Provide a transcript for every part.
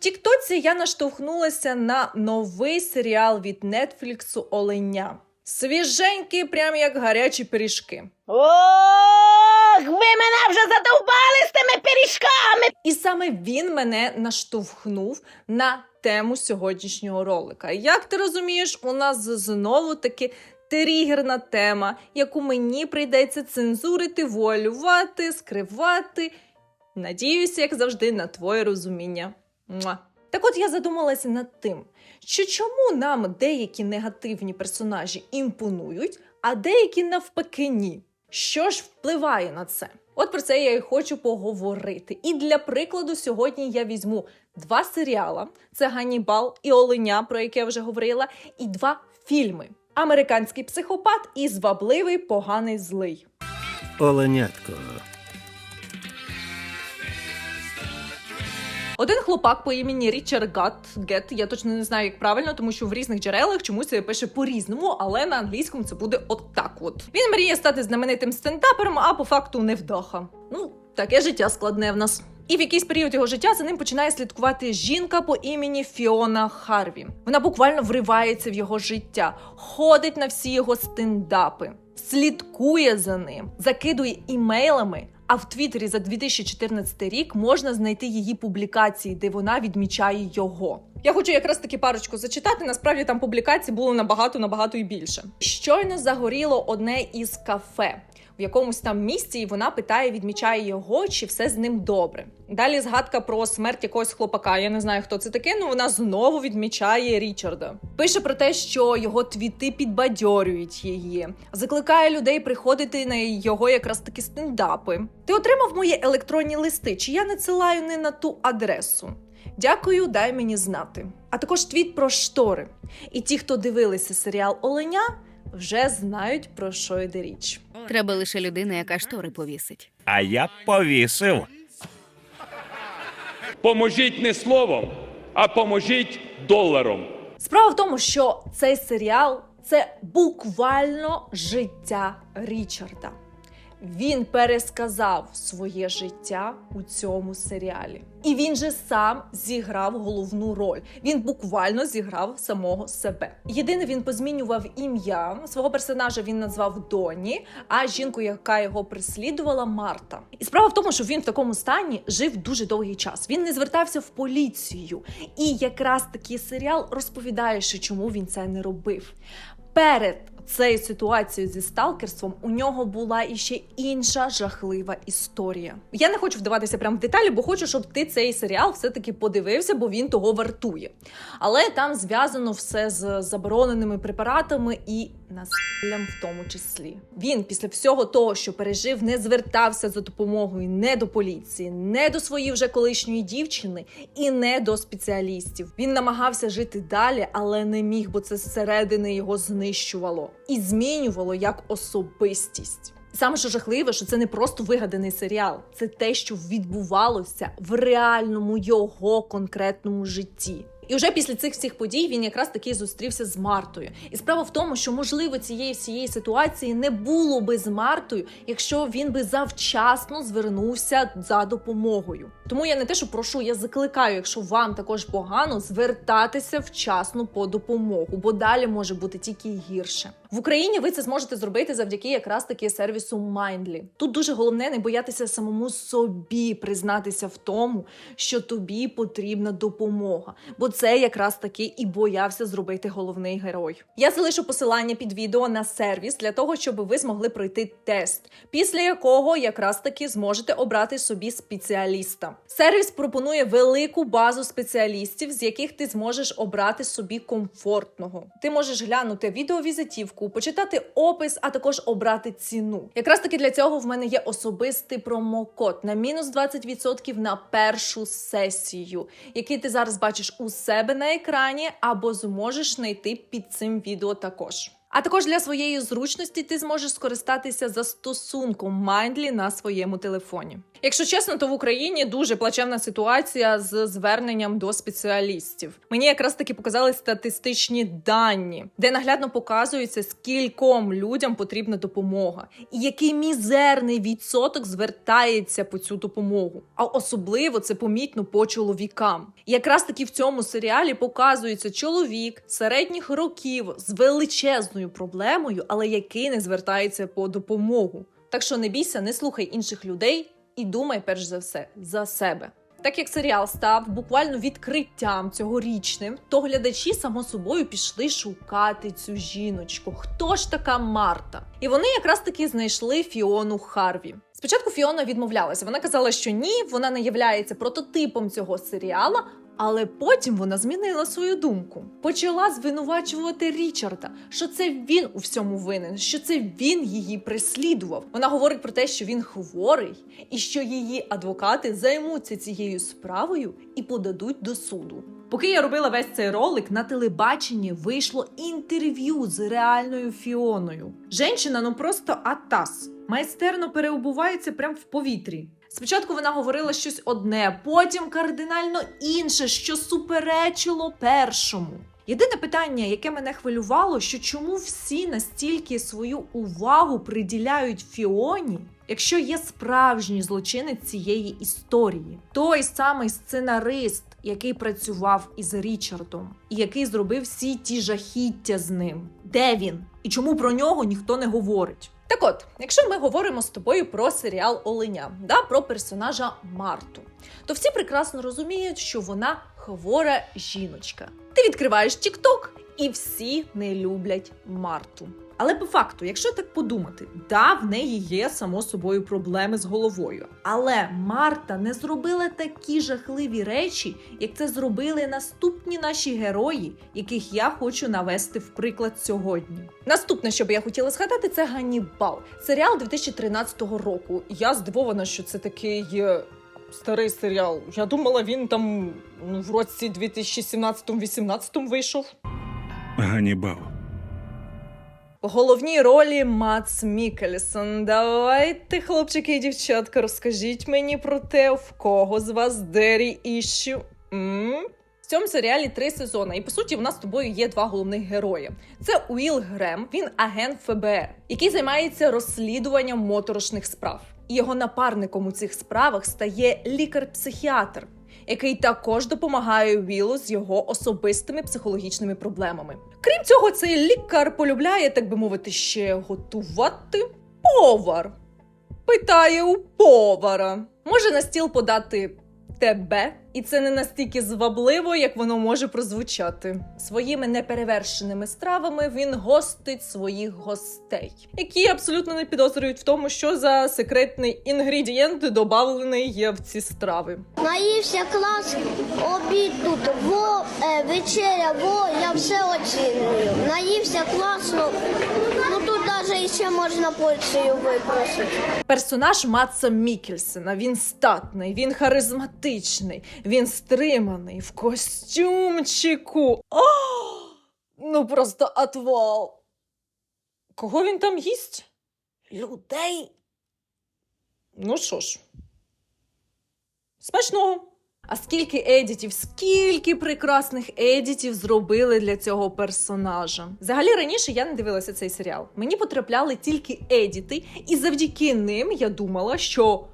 Тіктоці я наштовхнулася на новий серіал від Нетфліксу Оленя. Свіженький, прям як гарячі пиріжки. Ох, ви мене вже задовбали з тими пиріжками. І саме він мене наштовхнув на тему сьогоднішнього ролика. Як ти розумієш, у нас знову таки тригерна тема, яку мені прийдеться цензурити, вуалювати, скривати. Надіюся, як завжди, на твоє розуміння. Муа. Так от я задумалася над тим, що чому нам деякі негативні персонажі імпонують, а деякі навпаки ні. Що ж впливає на це? От про це я і хочу поговорити. І для прикладу, сьогодні я візьму два серіала: це Ганнібал і Оленя, про яке я вже говорила, і два фільми: Американський психопат і звабливий поганий злий. Оленятко. Один хлопак по імені Річард Гат Гет, я точно не знаю, як правильно, тому що в різних джерелах чомусь пише по-різному, але на англійському це буде отак. От він мріє стати знаменитим стендапером, а по факту невдаха. Ну, таке життя складне в нас. І в якийсь період його життя за ним починає слідкувати жінка по імені Фіона Харві. Вона буквально вривається в його життя, ходить на всі його стендапи, слідкує за ним, закидує імейлами. А в Твіттері за 2014 рік можна знайти її публікації, де вона відмічає його. Я хочу якраз таки парочку зачитати. Насправді там публікацій було набагато набагато і більше. Щойно загоріло одне із кафе в якомусь там місці, і вона питає, відмічає його, чи все з ним добре. Далі згадка про смерть якогось хлопака. Я не знаю, хто це таке. Ну вона знову відмічає Річарда. Пише про те, що його твіти підбадьорюють її, закликає людей приходити на його якраз таки стендапи. Ти отримав мої електронні листи? Чи я надсилаю не на ту адресу? Дякую, дай мені знати. А також твіт про штори. І ті, хто дивилися серіал Оленя, вже знають про що йде річ. Треба лише людина, яка штори повісить. А я б повісив. Поможіть не словом, а поможіть доларом. Справа в тому, що цей серіал це буквально життя Річарда. Він пересказав своє життя у цьому серіалі. І він же сам зіграв головну роль. Він буквально зіграв самого себе. Єдине, він позмінював ім'я свого персонажа. Він назвав Доні, а жінку, яка його прислідувала, Марта. І справа в тому, що він в такому стані жив дуже довгий час. Він не звертався в поліцію. І якраз такий серіал розповідає, що чому він це не робив. Перед цією ситуацією зі сталкерством у нього була іще інша жахлива історія. Я не хочу вдаватися прямо в деталі, бо хочу, щоб ти цей серіал все-таки подивився, бо він того вартує. Але там зв'язано все з забороненими препаратами і насиллям в тому числі. Він після всього того, що пережив, не звертався за допомогою не до поліції, не до своєї вже колишньої дівчини і не до спеціалістів. Він намагався жити далі, але не міг, бо це зсередини його знищувало і змінювало як особистість. Саме що жахливе, що це не просто вигаданий серіал, це те, що відбувалося в реальному його конкретному житті. І вже після цих всіх подій він якраз таки зустрівся з Мартою. І справа в тому, що можливо цієї всієї ситуації не було би з Мартою, якщо він би завчасно звернувся за допомогою. Тому я не те, що прошу, я закликаю, якщо вам також погано, звертатися вчасно по допомогу, бо далі може бути тільки гірше. В Україні ви це зможете зробити завдяки якраз таки сервісу Mindly. Тут дуже головне не боятися самому собі признатися в тому, що тобі потрібна допомога, бо це якраз таки і боявся зробити головний герой. Я залишу посилання під відео на сервіс для того, щоб ви змогли пройти тест, після якого якраз таки зможете обрати собі спеціаліста. Сервіс пропонує велику базу спеціалістів, з яких ти зможеш обрати собі комфортного. Ти можеш глянути відеовізитівку, почитати опис, а також обрати ціну. Якраз таки для цього в мене є особистий промокод на мінус 20% на першу сесію, який ти зараз бачиш у себе на екрані, або зможеш знайти під цим відео також. А також для своєї зручності ти зможеш скористатися застосунком Mindly на своєму телефоні. Якщо чесно, то в Україні дуже плачевна ситуація з зверненням до спеціалістів. Мені якраз таки показали статистичні дані, де наглядно показується, скільком людям потрібна допомога, і який мізерний відсоток звертається по цю допомогу. А особливо це помітно по чоловікам. І якраз таки в цьому серіалі показується чоловік середніх років з величезною проблемою, але який не звертається по допомогу. Так що не бійся, не слухай інших людей і думай перш за все за себе. Так як серіал став буквально відкриттям цьогорічним, то глядачі само собою пішли шукати цю жіночку. Хто ж така Марта? І вони якраз таки знайшли Фіону Харві. Спочатку Фіона відмовлялася. Вона казала, що ні, вона не являється прототипом цього серіала. Але потім вона змінила свою думку. Почала звинувачувати Річарда, що це він у всьому винен, що це він її переслідував. Вона говорить про те, що він хворий, і що її адвокати займуться цією справою і подадуть до суду. Поки я робила весь цей ролик, на телебаченні вийшло інтерв'ю з реальною Фіоною. Женщина ну просто атас. Майстерно переобувається прямо в повітрі. Спочатку вона говорила щось одне, потім кардинально інше, що суперечило першому. Єдине питання, яке мене хвилювало, що чому всі настільки свою увагу приділяють Фіоні, якщо є справжній злочинець цієї історії, той самий сценарист, який працював із Річардом, і який зробив всі ті жахіття з ним. Де він? І чому про нього ніхто не говорить? Так от, якщо ми говоримо з тобою про серіал Оленя, да, про персонажа Марту, то всі прекрасно розуміють, що вона хвора жіночка. Ти відкриваєш TikTok, і всі не люблять Марту. Але по факту, якщо так подумати, да, в неї є само собою проблеми з головою. Але Марта не зробила такі жахливі речі, як це зробили наступні наші герої, яких я хочу навести в приклад сьогодні. Наступне, що би я хотіла згадати, це Ганнібал. Серіал 2013 року. Я здивована, що це такий. е, Старий серіал. Я думала, він там ну, в році 2017-18 вийшов. Ганібал. Головній ролі Мац Мікельсон. Давайте, хлопчики і дівчатка, розкажіть мені про те, в кого з вас Дері Іщу. В цьому серіалі три сезони, і по суті, в нас з тобою є два головних герої. Це Уіл Грем, він агент ФБР, який займається розслідуванням моторошних справ. І його напарником у цих справах стає лікар-психіатр, який також допомагає Вілу з його особистими психологічними проблемами. Крім цього, цей лікар полюбляє, так би мовити, ще готувати повар. Питає у повара. Може на стіл подати тебе, і це не настільки звабливо, як воно може прозвучати. Своїми неперевершеними стравами він гостить своїх гостей, які абсолютно не підозрюють в тому, що за секретний інгредієнт додавлений є в ці страви. Наївся клас, обід тут, во, е, вечеря, во, я все оцінюю. Наївся класно, ну тут навіть ще можна порцію випросити. Персонаж Матса Мікельсена. Він статний, він харизматичний, він стриманий в костюмчику. О! Ну просто отвал. Кого він там їсть? Людей. Ну що ж, смачного. А скільки едітів, скільки прекрасних едітів зробили для цього персонажа. Взагалі раніше я не дивилася цей серіал. Мені потрапляли тільки едіти, і завдяки ним я думала, що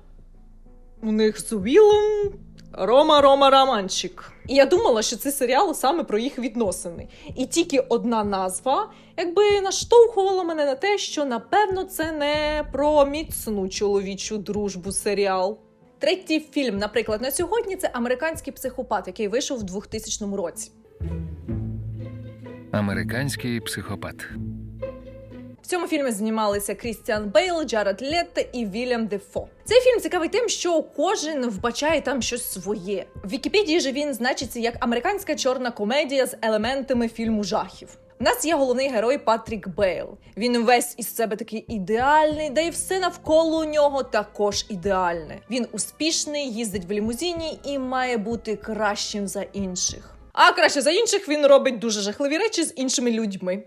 у них з Уілом Рома Рома Романчик. І я думала, що це серіал саме про їх відносини. І тільки одна назва якби наштовхувала мене на те, що напевно це не про міцну чоловічу дружбу серіал. Третій фільм, наприклад, на сьогодні це американський психопат, який вийшов в 2000 році. Американський психопат. В цьому фільмі знімалися Крістіан Бейл, Джаред Летто і Вільям Дефо. Цей фільм цікавий тим, що кожен вбачає там щось своє. В Вікіпедії же він значиться як американська чорна комедія з елементами фільму жахів. У нас є головний герой Патрік Бейл. Він весь із себе такий ідеальний, да й все навколо нього також ідеальне. Він успішний, їздить в лімузині і має бути кращим за інших. А краще за інших він робить дуже жахливі речі з іншими людьми.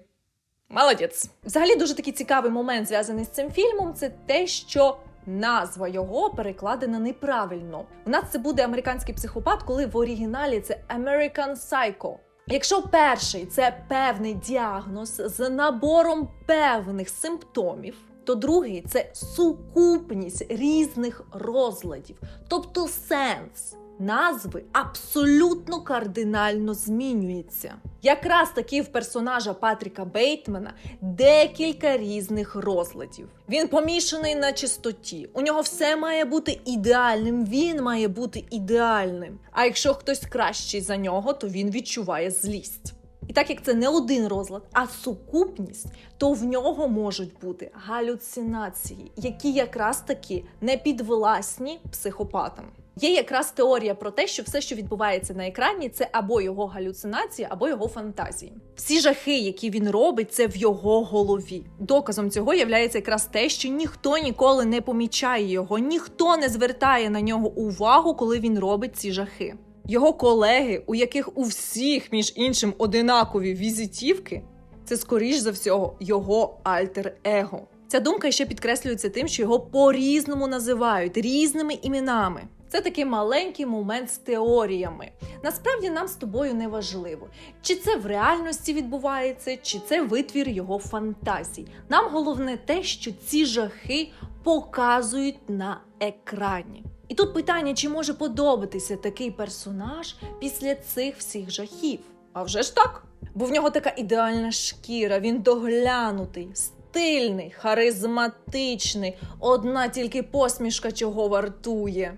Молодець. Взагалі дуже такий цікавий момент зв'язаний з цим фільмом. Це те, що назва його перекладена неправильно. У нас це буде американський психопат, коли в оригіналі це American Psycho. Якщо перший це певний діагноз з набором певних симптомів, то другий це сукупність різних розладів, тобто сенс назви абсолютно кардинально змінюється. Якраз таки в персонажа Патріка Бейтмена декілька різних розладів. Він помішаний на чистоті. У нього все має бути ідеальним. Він має бути ідеальним. А якщо хтось кращий за нього, то він відчуває злість. І так як це не один розлад, а сукупність, то в нього можуть бути галюцинації, які якраз таки не підвласні психопатам. Є якраз теорія про те, що все, що відбувається на екрані, це або його галюцинації, або його фантазії. Всі жахи, які він робить, це в його голові. Доказом цього є якраз те, що ніхто ніколи не помічає його, ніхто не звертає на нього увагу, коли він робить ці жахи. Його колеги, у яких у всіх, між іншим, одинакові візитівки, це скоріш за всього його альтер-его. Ця думка ще підкреслюється тим, що його по-різному називають різними іменами. Це такий маленький момент з теоріями. Насправді нам з тобою не важливо, чи це в реальності відбувається, чи це витвір його фантазій. Нам головне те, що ці жахи показують на екрані. І тут питання, чи може подобатися такий персонаж після цих всіх жахів? А вже ж так. Бо в нього така ідеальна шкіра, він доглянутий, стильний, харизматичний, одна тільки посмішка чого вартує.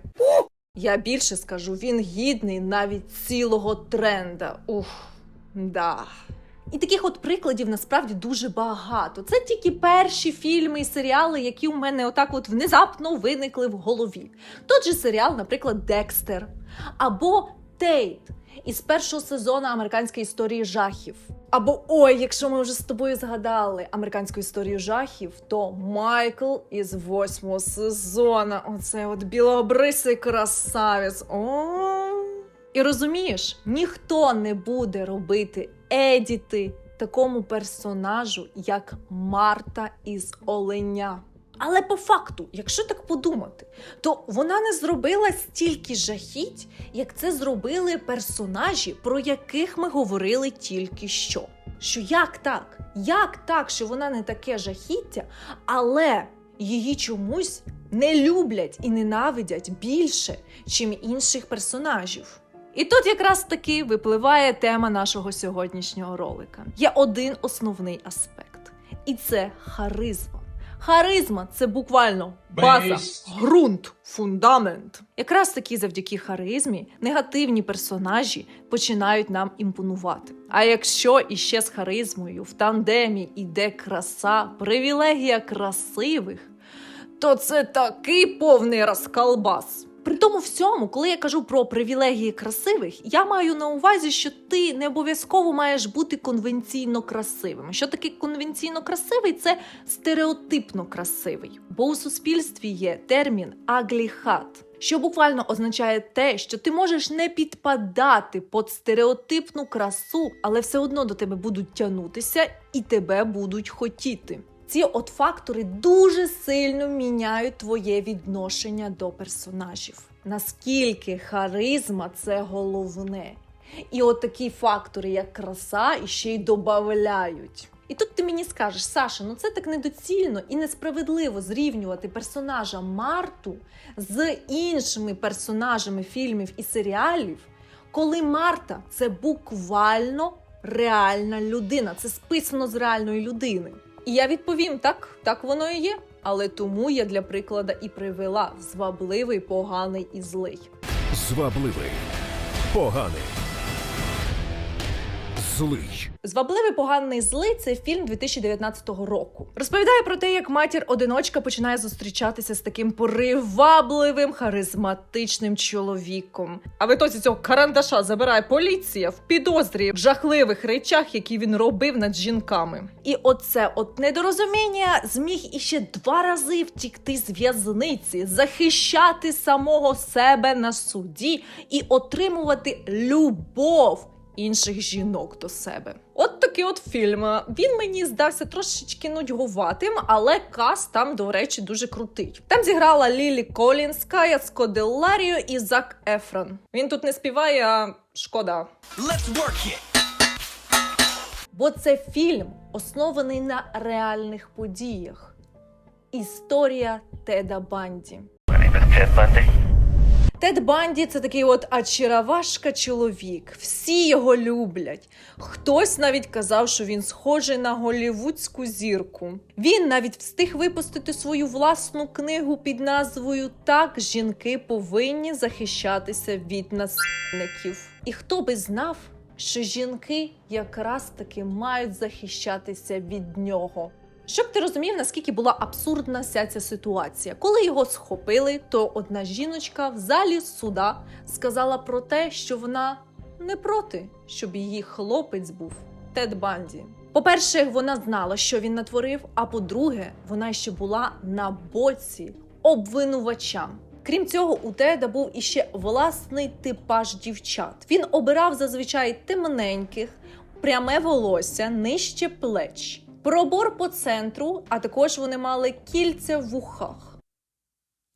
Я більше скажу, він гідний навіть цілого тренда. Ух, да. І таких от прикладів насправді дуже багато. Це тільки перші фільми і серіали, які у мене отак от внезапно виникли в голові. Тот же серіал, наприклад, Декстер або Тейт із першого сезону американської історії жахів. Або ой, якщо ми вже з тобою згадали американську історію жахів, то Майкл із восьмого сезону. Оце от білообрисий красавець. О. І розумієш, ніхто не буде робити едіти такому персонажу, як Марта із Оленя. Але по факту, якщо так подумати, то вона не зробила стільки жахіть, як це зробили персонажі, про яких ми говорили тільки що. Що як так? Як так, що вона не таке жахіття, але її чомусь не люблять і ненавидять більше, чим інших персонажів? І тут якраз таки випливає тема нашого сьогоднішнього ролика. Є один основний аспект, і це харизма. Харизма це буквально база, ґрунт, фундамент. Якраз таки завдяки харизмі негативні персонажі починають нам імпонувати. А якщо іще з харизмою в тандемі іде краса, привілегія красивих, то це такий повний розколбас. При тому всьому, коли я кажу про привілегії красивих, я маю на увазі, що ти не обов'язково маєш бути конвенційно красивим. Що таке конвенційно красивий? Це стереотипно красивий. Бо у суспільстві є термін агліхат, що буквально означає те, що ти можеш не підпадати під стереотипну красу, але все одно до тебе будуть тягнутися і тебе будуть хотіти. Ці от фактори дуже сильно міняють твоє відношення до персонажів. Наскільки харизма це головне. І от такі фактори, як краса, іще й додають. І тут ти мені скажеш, Саша, ну це так недоцільно і несправедливо зрівнювати персонажа Марту з іншими персонажами фільмів і серіалів, коли Марта це буквально реальна людина, це списано з реальної людини. І я відповім: так, так воно і є. Але тому я для приклада і привела звабливий, поганий і злий. Звабливий, поганий, злий. Звабливий поганий злий це фільм 2019 року. Розповідає про те, як матір одиночка починає зустрічатися з таким привабливим, харизматичним чоловіком. А в ітоці цього карандаша забирає поліція в підозрі в жахливих речах, які він робив над жінками. І оце от недорозуміння зміг іще два рази втікти з в'язниці, захищати самого себе на суді і отримувати любов інших жінок до себе. От такий от фільм. Він мені здався трошечки нудьгуватим, але каст там, до речі, дуже крутий. Там зіграла Лілі Колінс, Кая Скоделаріо і Зак Ефрон. Він тут не співає, а шкода. Бо це фільм, оснований на реальних подіях. Історія Теда Банді. Тед Банді це такий от очаровашка чоловік. Всі його люблять. Хтось навіть казав, що він схожий на голівудську зірку. Він навіть встиг випустити свою власну книгу під назвою Так жінки повинні захищатися від насильників. І хто би знав, що жінки якраз таки мають захищатися від нього. Щоб ти розумів, наскільки була абсурдна вся ця ситуація. Коли його схопили, то одна жіночка в залі суда сказала про те, що вона не проти, щоб її хлопець був Тед Банді. По-перше, вона знала, що він натворив. А по-друге, вона ще була на боці обвинувача. Крім цього, у Теда був іще власний типаж дівчат. Він обирав зазвичай темненьких, пряме волосся нижче плеч, пробор по центру, а також вони мали кільця в вухах.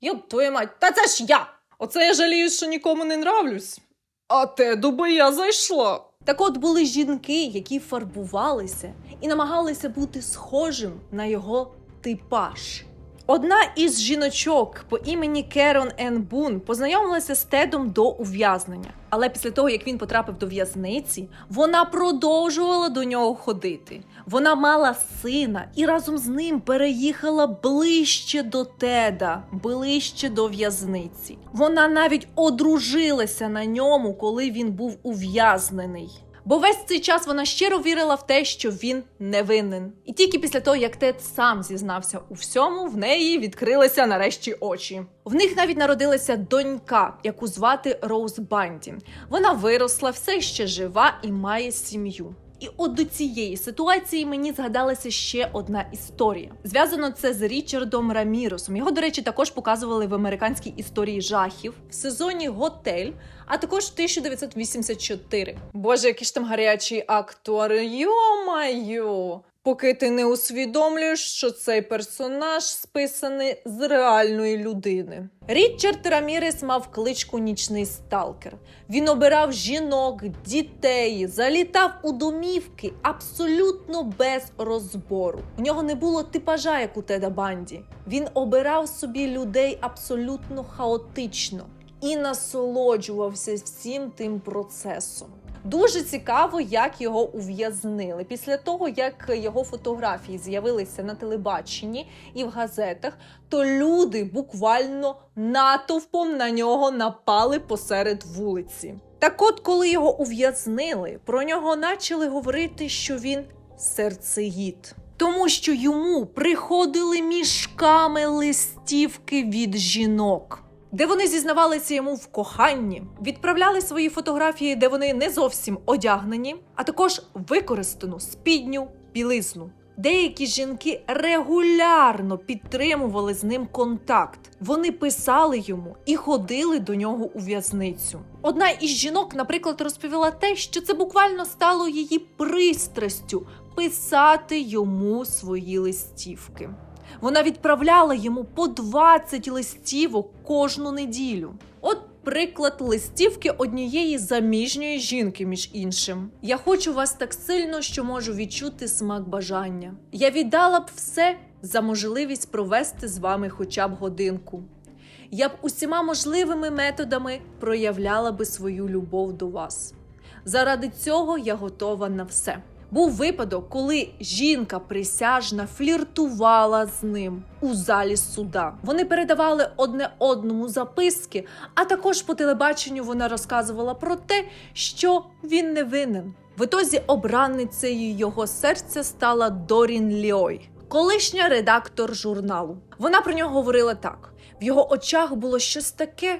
Йоб твою мать, та це ж я! Оце я жалію, що нікому не нравлюсь. А те доби я зайшла. Так от були жінки, які фарбувалися і намагалися бути схожим на його типаж. Одна із жіночок по імені Керон Ен Бун познайомилася з Тедом до ув'язнення. Але після того, як він потрапив до в'язниці, вона продовжувала до нього ходити. Вона мала сина і разом з ним переїхала ближче до Теда, ближче до в'язниці. Вона навіть одружилася на ньому, коли він був ув'язнений. Бо весь цей час вона щиро вірила в те, що він невинен. І тільки після того, як Тед сам зізнався у всьому, в неї відкрилися нарешті очі. В них навіть народилася донька, яку звати Роуз Банді. Вона виросла, все ще жива і має сім'ю. І от до цієї ситуації мені згадалася ще одна історія. Зв'язано це з Річардом Раміросом. Його, до речі, також показували в американській історії жахів в сезоні Готель, а також 1984. Боже, який ж там гарячий актори. Йо-майо! Поки ти не усвідомлюєш, що цей персонаж списаний з реальної людини. Річард Рамірес мав кличку Нічний сталкер. Він обирав жінок, дітей, залітав у домівки абсолютно без розбору. У нього не було типажа, як у Теда Банді. Він обирав собі людей абсолютно хаотично і насолоджувався всім тим процесом. Дуже цікаво, як його ув'язнили. Після того, як його фотографії з'явилися на телебаченні і в газетах, то люди буквально натовпом на нього напали посеред вулиці. Так от, коли його ув'язнили, про нього почали говорити, що він серцеїд. Тому що йому приходили мішками листівки від жінок де вони зізнавалися йому в коханні, відправляли свої фотографії, де вони не зовсім одягнені, а також використану спідню білизну. Деякі жінки регулярно підтримували з ним контакт. Вони писали йому і ходили до нього у в'язницю. Одна із жінок, наприклад, розповіла те, що це буквально стало її пристрастю писати йому свої листівки. Вона відправляла йому по 20 листівок кожну неділю. От приклад листівки однієї заміжньої жінки, між іншим. Я хочу вас так сильно, що можу відчути смак бажання. Я віддала б все за можливість провести з вами хоча б годинку. Я б усіма можливими методами проявляла би свою любов до вас. Заради цього я готова на все. Був випадок, коли жінка присяжна фліртувала з ним у залі суда. Вони передавали одне одному записки, а також по телебаченню вона розказувала про те, що він не винен. В ітозі обранницею його серця стала Дорін Ліой, колишня редактор журналу. Вона про нього говорила так: в його очах було щось таке,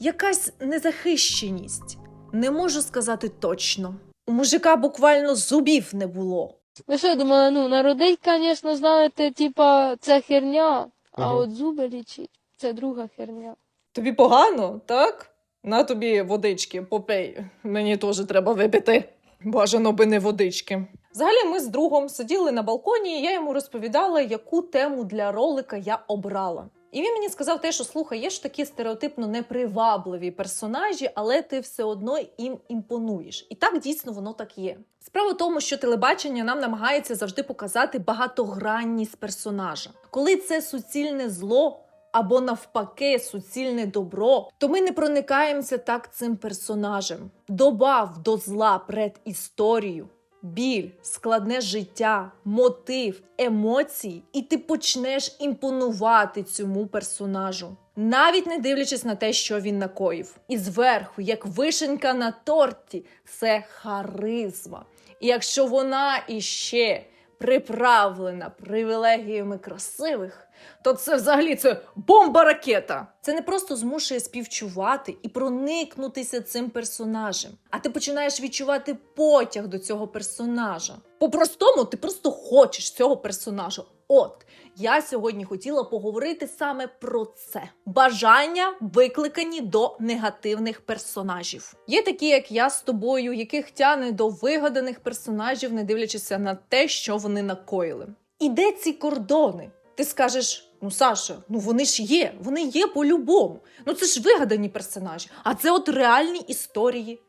якась незахищеність. Не можу сказати точно. У мужика буквально зубів не було. Ви що думали, ну народить, звісно, знаєте, типа, це херня, а Ага. от зуби лічить це друга херня. Тобі погано, так? На тобі водички, попей. Мені теж треба випити. Бажано би не водички. Взагалі, ми з другом сиділи на балконі, і я йому розповідала, яку тему для ролика я обрала. І він мені сказав те, що слухай, є ж такі стереотипно непривабливі персонажі, але ти все одно їм імпонуєш. І так дійсно воно так є. Справа в тому, що телебачення нам намагається завжди показати багатогранність персонажа. Коли це суцільне зло. Або навпаки, суцільне добро, то ми не проникаємося так цим персонажем. Добав до зла предісторію, біль, складне життя, мотив, емоції, і ти почнеш імпонувати цьому персонажу, навіть не дивлячись на те, що він накоїв. І зверху, як вишенька на торті, це харизма. І якщо вона іще приправлена привілегіями красивих, то це взагалі це бомба ракета. Це не просто змушує співчувати і проникнутися цим персонажем, а ти починаєш відчувати потяг до цього персонажа. По-простому, ти просто хочеш цього персонажа. От я сьогодні хотіла поговорити саме про це: бажання викликані до негативних персонажів. Є такі, як я з тобою, яких тяне до вигаданих персонажів, не дивлячись на те, що вони накоїли. І де ці кордони? Ти скажеш: ну Саша, ну вони ж є, вони є по-любому. Ну це ж вигадані персонажі, а це от реальні історії.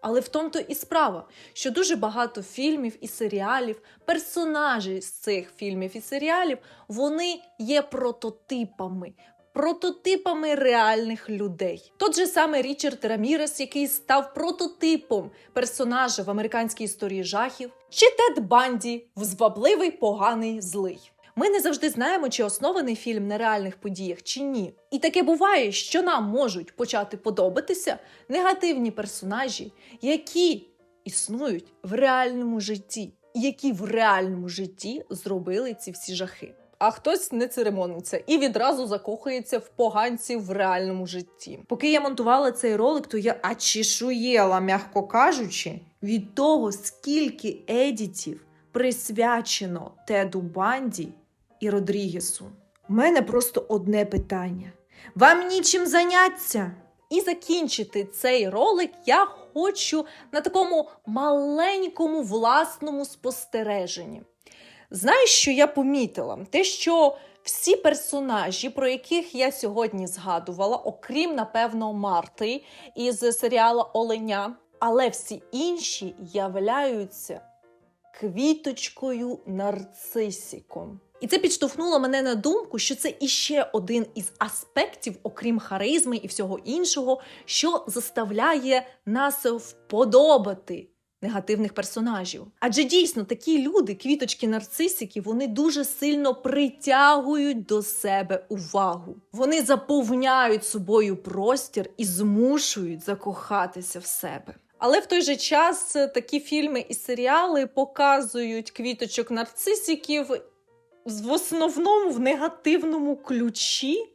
Але в тому то і справа, що дуже багато фільмів і серіалів, персонажі з цих фільмів і серіалів, вони є прототипами. Прототипами реальних людей. Тот же саме Річард Рамірес, який став прототипом персонажа в американській історії жахів, чи Тед Банді в звабливий поганий злий. Ми не завжди знаємо, чи оснований фільм на реальних подіях чи ні. І таке буває, що нам можуть почати подобатися негативні персонажі, які існують в реальному житті, які в реальному житті зробили ці всі жахи. А хтось не церемониться і відразу закохується в поганців в реальному житті. Поки я монтувала цей ролик, то я ачішуєла, м'яко кажучи, від того, скільки едітів присвячено Теду Банді і Родрігесу. У мене просто одне питання: вам нічим заняться? І закінчити цей ролик я хочу на такому маленькому власному спостереженні. Знаєш, що я помітила? Те, що всі персонажі, про яких я сьогодні згадувала, окрім, напевно, Марти із серіала Оленя, але всі інші являються квіточкою нарцисіком. І це підштовхнуло мене на думку, що це іще один із аспектів, окрім харизми і всього іншого, що заставляє нас вподобати негативних персонажів. Адже дійсно такі люди, квіточки нарцисики, вони дуже сильно притягують до себе увагу. Вони заповняють собою простір і змушують закохатися в себе. Але в той же час такі фільми і серіали показують квіточок нарцисиків в основному в негативному ключі,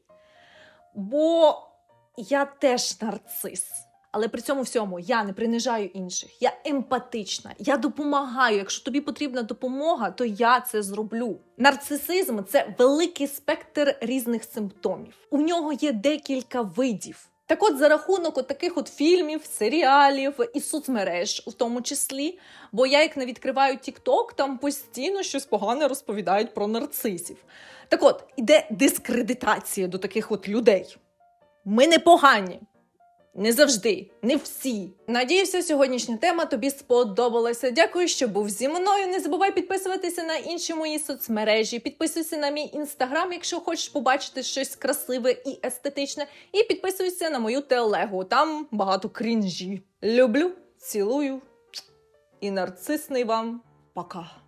бо я теж нарцис. Але при цьому всьому я не принижаю інших. Я емпатична, я допомагаю. Якщо тобі потрібна допомога, то я це зроблю. Нарцисизм це великий спектр різних симптомів. У нього є декілька видів. Так от, за рахунок от таких от фільмів, серіалів і соцмереж, у тому числі, бо я як не відкриваю TikTok, там постійно щось погане розповідають про нарцисів. Так от, іде дискредитація до таких от людей. Ми не погані. Не завжди, не всі. Надіюся, сьогоднішня тема тобі сподобалася. Дякую, що був зі мною. Не забувай підписуватися на інші мої соцмережі. Підписуйся на мій інстаграм, якщо хочеш побачити щось красиве і естетичне. І підписуйся на мою телегу. Там багато крінжі. Люблю, цілую і нарцисний вам пока.